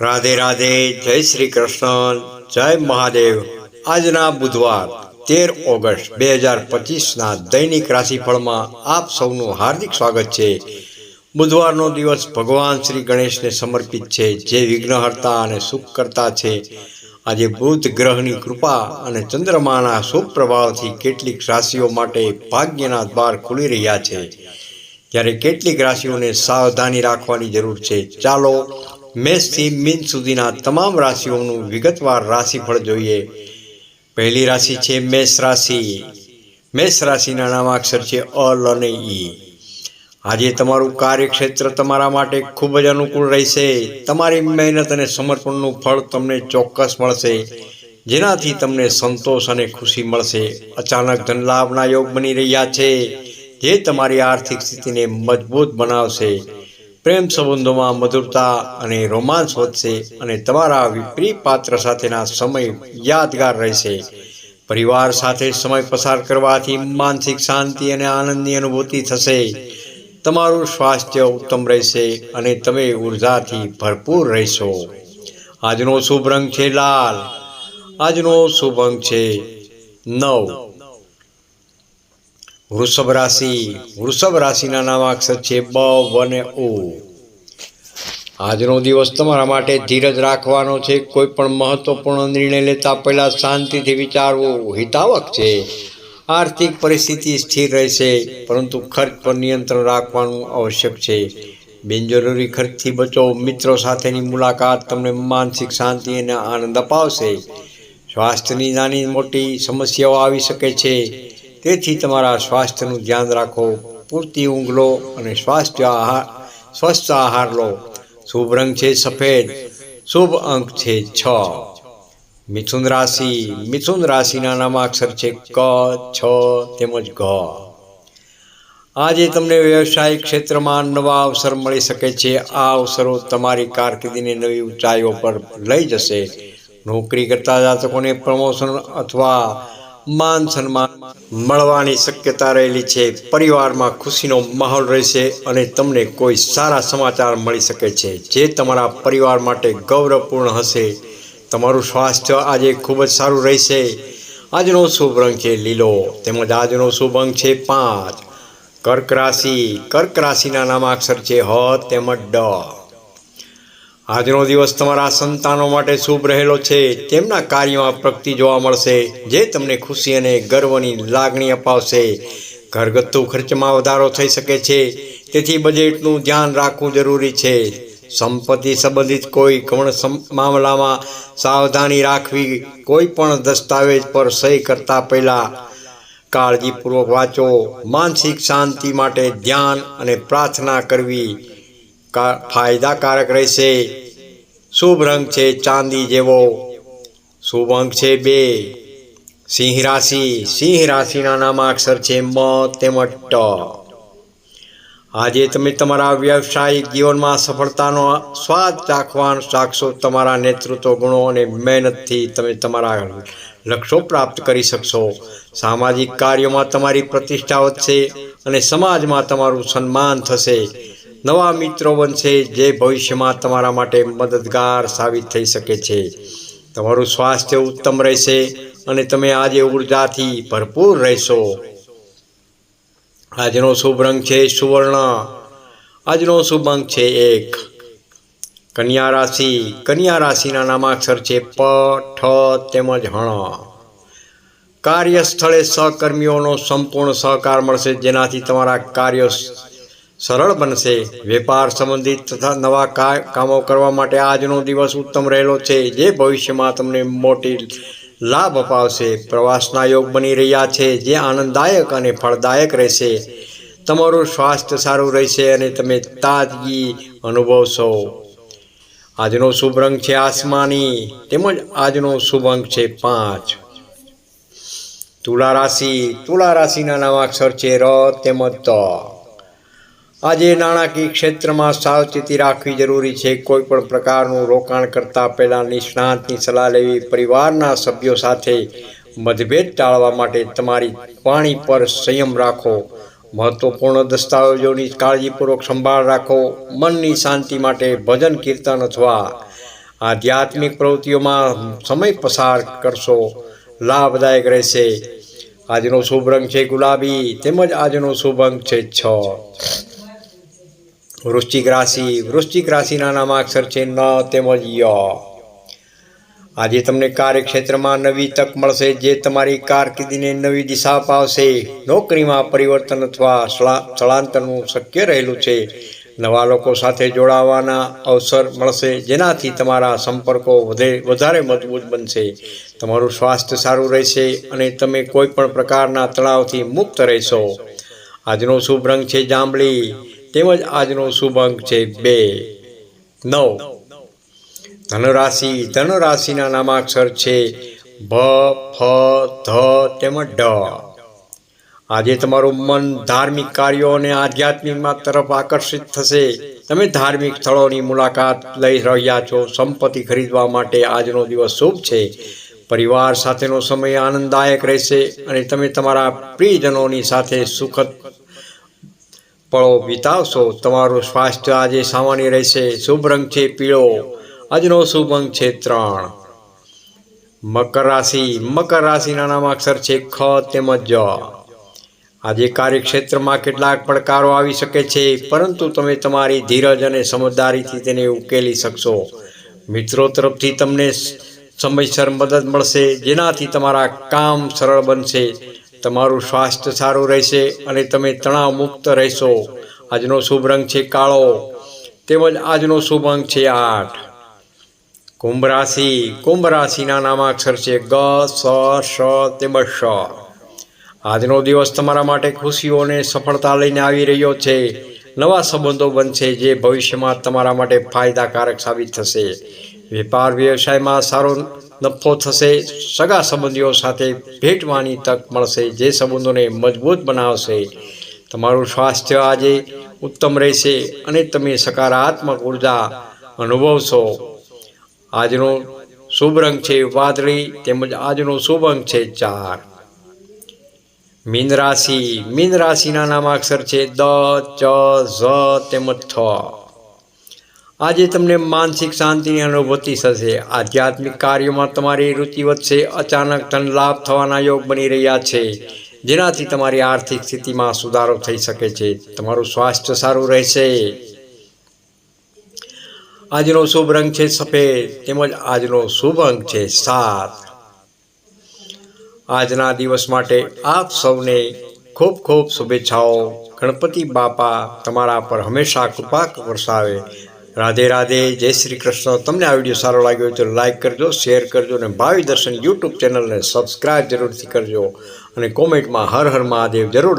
રાધે રાધે જય શ્રી કૃષ્ણ, જય મહાદેવ. આજના બુધવાર, તેર ઓગસ્ટ બે હજાર પચીસના દૈનિક રાશિફળમાં આપ સૌનું હાર્દિક સ્વાગત છે. બુધવારનો દિવસ ભગવાન શ્રી ગણેશને સમર્પિત છે, જે વિઘ્નહર્તા અને સુખ કરતા છે. આજે બુધ ગ્રહની કૃપા અને ચંદ્રમાના શુભ પ્રભાવથી કેટલીક રાશિઓ માટે ભાગ્યના દ્વાર ખુલી રહ્યા છે. જ્યારે કેટલીક રાશિઓને સાવધાની રાખવાની જરૂર છે. ચાલો મેષથી મીન સુધીના તમામ રાશિઓનું વિગતવાર રાશિફળ જોઈએ. પહેલી રાશિ છે મેષ રાશિ. મેષ રાશિના નામાક્ષર છે અલ અને ઈ. આજે તમારું કાર્યક્ષેત્ર તમારા માટે ખૂબ જ અનુકૂળ રહેશે. તમારી મહેનત અને સમર્પણનું ફળ તમને ચોક્કસ મળશે. જેનાથી તમને સંતોષ અને ખુશી મળશે. અચાનક ધનલાભના યોગ બની રહ્યા છે. જે તમારી આર્થિક સ્થિતિને મજબૂત બનાવશે. પ્રેમ સંબંધોમાં મધુરતા અને રોમાંસ વધશે અને તમારા વિપરીત પાત્ર સાથેના સમય યાદગાર રહેશે. પરિવાર સાથે સમય પસાર કરવાથી માનસિક શાંતિ અને આનંદની અનુભૂતિ થશે. તમારું સ્વાસ્થ્ય ઉત્તમ રહેશે અને તમે ઉર્જાથી ભરપૂર રહેશો. આજનો શુભ રંગ છે લાલ. આજનો શુભ અંક છે નવ. વૃષભ રાશિ વૃષભ રાશિના નામાક્ષર છે બ અને ઓ આજનો દિવસ તમારા માટે ધીરજ રાખવાનો છે. કોઈ પણ મહત્વપૂર્ણ નિર્ણય લેતા પહેલાં શાંતિથી વિચારવું હિતાવક છે. આર્થિક પરિસ્થિતિ સ્થિર રહેશે, પરંતુ ખર્ચ પર નિયંત્રણ રાખવાનું આવશ્યક છે. બિનજરૂરી ખર્ચથી બચો. મિત્રો સાથેની મુલાકાત તમને માનસિક શાંતિ અને આનંદ અપાવશે. સ્વાસ્થ્યની નાની મોટી સમસ્યાઓ આવી શકે છે. તેથી તમારા સ્વાસ્થ્યનું ધ્યાન રાખો, પૂરતી ઊંઘ લો અને સ્વાસ્થ્ય આહાર, સ્વસ્થ આહાર લો. શુભ રંગ છે સફેદ, શુભ અંક છે છ. મિથુન રાશિ, મિથુન રાશિના નામાક્ષર છે ક, છ તેમજ ઘ. આજે તમને વ્યવસાયિક ક્ષેત્રમાં નવા અવસર મળી શકે છે. આ અવસરો તમારી કારકિર્દીને નવી ઊંચાઈઓ પર લઈ જશે. નોકરી કરતા જાતકોને પ્રમોશન અથવા માન સન્માન મળવાની શક્યતા રહેલી છે. પરિવારમાં ખુશીનો માહોલ રહેશે અને તમને કોઈ સારા સમાચાર મળી શકે છે. જે તમારા પરિવાર માટે ગૌરવપૂર્ણ હશે. તમારું સ્વાસ્થ્ય આજે ખૂબ જ સારું રહેશે. આજનો શુભ રંગ છે લીલો, તેમજ આજનો શુભ અંક છે પાંચ. કર્ક રાશિ, કર્ક રાશિના નામાક્ષર છે હ, તેમજ ડ. આજનો દિવસ તમારા સંતાનો માટે શુભ રહેલો છે. તેમના કાર્યમાં પ્રગતિ જોવા મળશે, જે તમને ખુશી અને ગર્વની લાગણી અપાવશે. ઘરગથ્થુ ખર્ચમાં વધારો થઈ શકે છે. તેથી બજેટનું ધ્યાન રાખવું જરૂરી છે. સંપત્તિ સંબંધિત કોઈ ગૌણ મામલામાં સાવધાની રાખવી કોઈ પણ દસ્તાવેજ પર સહી કરતા પહેલાં કાળજીપૂર્વક વાંચો. માનસિક શાંતિ માટે ધ્યાન અને પ્રાર્થના કરવી ફાયદાકારક રહેશે. શુભ રંગ છે ચાંદી જેવો. શુભ અંક છે બે. સિંહ રાશિ. સિંહ રાશિના નામાક્ષર છે મ તેમજ ટ. આજે તમે તમારા વ્યવસાયિક જીવનમાં સફળતાનો સ્વાદ ચાખવા ચાખશો. તમારા નેતૃત્વ ગુણો અને મહેનતથી તમે તમારા લક્ષ્યો પ્રાપ્ત કરી શકશો. સામાજિક કાર્યોમાં તમારી પ્રતિષ્ઠા વધશે અને સમાજમાં તમારું સન્માન થશે. નવા મિત્રો બનશે જે ભવિષ્યમાં તમારા માટે મદદગાર સાબિત થઈ શકે છે. તમારું સ્વાસ્થ્ય ઉત્તમ રહેશે અને તમે આજે ઉર્જાથી ભરપૂર રહેશો. આજનો શુભ રંગ છે સુવર્ણ. આજનો શુભ અંક છે એક. કન્યા રાશિ. કન્યા રાશિના નામાક્ષર છે પ, ઠ, તેમજ હણ. કાર્યસ્થળે સહકર્મીઓનો સંપૂર્ણ સહકાર મળશે જેનાથી તમારા કાર્યો સરળ બનશે. વેપાર સંબંધિત તથા નવા કામો કરવા માટે આજનો દિવસ ઉત્તમ રહેલો છે, જે ભવિષ્યમાં તમને મોટી લાભ અપાવશે. પ્રવાસના યોગ બની રહ્યા છે, જે આનંદદાયક અને ફળદાયક રહેશે. તમારું સ્વાસ્થ્ય સારું રહેશે અને તમે તાજગી અનુભવશો. આજનો શુભ રંગ છે આસમાની, તેમજ આજનો શુભ અંક છે પાંચ. તુલા રાશિ, તુલા રાશિના નામાક્ષર છે ર, તેમજ ત. આજે નાણાકીય ક્ષેત્રમાં સાવચેતી રાખવી જરૂરી છે. કોઈ પણ પ્રકારનું રોકાણ કરતા પહેલાં નિષ્ણાંતની સલાહ લેવી પરિવારના સભ્યો સાથે મતભેદ ટાળવા માટે તમારી પાણી પર સંયમ રાખો. મહત્વપૂર્ણ દસ્તાવેજોની કાળજીપૂર્વક સંભાળ રાખો. મનની શાંતિ માટે ભજન, કીર્તન અથવા આધ્યાત્મિક પ્રવૃત્તિઓમાં સમય પસાર કરશો. લાભદાયક રહેશે. આજનો શુભ રંગ છે ગુલાબી, તેમજ આજનો શુભ અંક છે છ. વૃશ્ચિક રાશિ, વૃશ્ચિક રાશિના નામાક્ષર છે ન તેમજ ય. આજે તમને કાર્યક્ષેત્રમાં નવી તક મળશે, જે તમારી કારકિર્દીને નવી દિશા અપાવશે. નોકરીમાં પરિવર્તન અથવા સ્થળા- સ્થળાંતરનું શક્ય રહેલું છે. નવા લોકો સાથે જોડાવાના અવસર મળશે, જેનાથી તમારા સંપર્કો વધે, વધારે મજબૂત બનશે. તમારું સ્વાસ્થ્ય સારું રહેશે અને તમે કોઈ પણ પ્રકારના તણાવથી મુક્ત રહેશો. આજનો શુભ રંગ છે જાંબલી. તેમજ આજનો શુભ અંક છે બે, નવ. ધનરાશિ, ધનરાશિના નામાક્ષર છે ભ, ફ, ધ તેમજ ઢ આજે તમારું મન ધાર્મિક કાર્યો અને આધ્યાત્મિકમાં તરફ આકર્ષિત થશે. તમે ધાર્મિક સ્થળોની મુલાકાત લઈ રહ્યા છો. સંપત્તિ ખરીદવા માટે આજનો દિવસ શુભ છે. પરિવાર સાથેનો સમય આનંદદાયક રહેશે અને તમે તમારા પ્રિયજનોની સાથે સુખદ પળો વિતાવશો. તમારું સ્વાસ્થ્ય આજે સામાન્ય રહેશે. શુભ રંગ છે પીળો. આજનો શુભ અંક છે ત્રણ. મકર રાશિ. મકર રાશિના નામાક્ષર છે ખ તેમજ જ આજે કાર્યક્ષેત્રમાં કેટલાક પડકારો આવી શકે છે, પરંતુ તમે તમારી ધીરજ અને સમજદારીથી તેને ઉકેલી શકશો. મિત્રો તરફથી તમને સમયસર મદદ મળશે, જેનાથી તમારા કામ સરળ બનશે. તમારું સ્વાસ્થ્ય સારું રહેશે અને તમે તણાવ મુક્ત રહેશો. આજનો શુભ રંગ છે કાળો. તેમજ આજનો શુભ અંક છે આઠ. કુંભ રાશિ. કુંભ રાશિના નામાક્ષર છે ગ, સ, શ, તેમજ શ આજનો દિવસ તમારા માટે ખુશીઓ અને સફળતા લઈને આવી રહ્યો છે. નવા સંબંધો બનશે જે ભવિષ્યમાં તમારા માટે ફાયદાકારક સાબિત થશે. વેપાર વ્યવસાયમાં સારો નફો થશે સગા સંબંધીઓ સાથે ભેટવાની તક મળશે, જે સંબંધોને મજબૂત બનાવશે. તમારું સ્વાસ્થ્ય આજે ઉત્તમ રહેશે અને તમે સકારાત્મક ઊર્જા અનુભવશો. આજનો શુભ રંગ છે વાદળી તેમજ આજનો શુભ અંક છે ચાર. મીન રાશિ. મીન રાશિના નામાક્ષર છે દ, ચ, ઝ તેમજ થ. આજે તમને માનસિક શાંતિની અનુભૂતિ થશે. આધ્યાત્મિક કાર્યોમાં તમારી રુચિ વધશે, અચાનક ધન લાભ થવાના યોગ બની રહ્યા છે, જેનાથી તમારી આર્થિક સ્થિતિમાં સુધારો થઈ શકે છે. તમારું સ્વાસ્થ્ય સારું રહેશે. આજનો શુભ રંગ છે સફેદ, તેમજ આજનો શુભ અંક છે સાત. આજના દિવસ માટે આપ સૌને ખૂબ ખૂબ શુભેચ્છાઓ. ગણપતિ બાપા તમારા પર હંમેશા કૃપા વરસાવે. રાધે રાધે, જય શ્રી કૃષ્ણ. તમને આ વીડિયો સારો લાગ્યો હોય તો લાઈક કરજો શેર કરજો અને ભાવિ દર્શન યુટ્યુબ ચેનલને સબસ્ક્રાઈબ જરૂરથી કરજો. અને કોમેન્ટમાં હર હર મહાદેવ જરૂર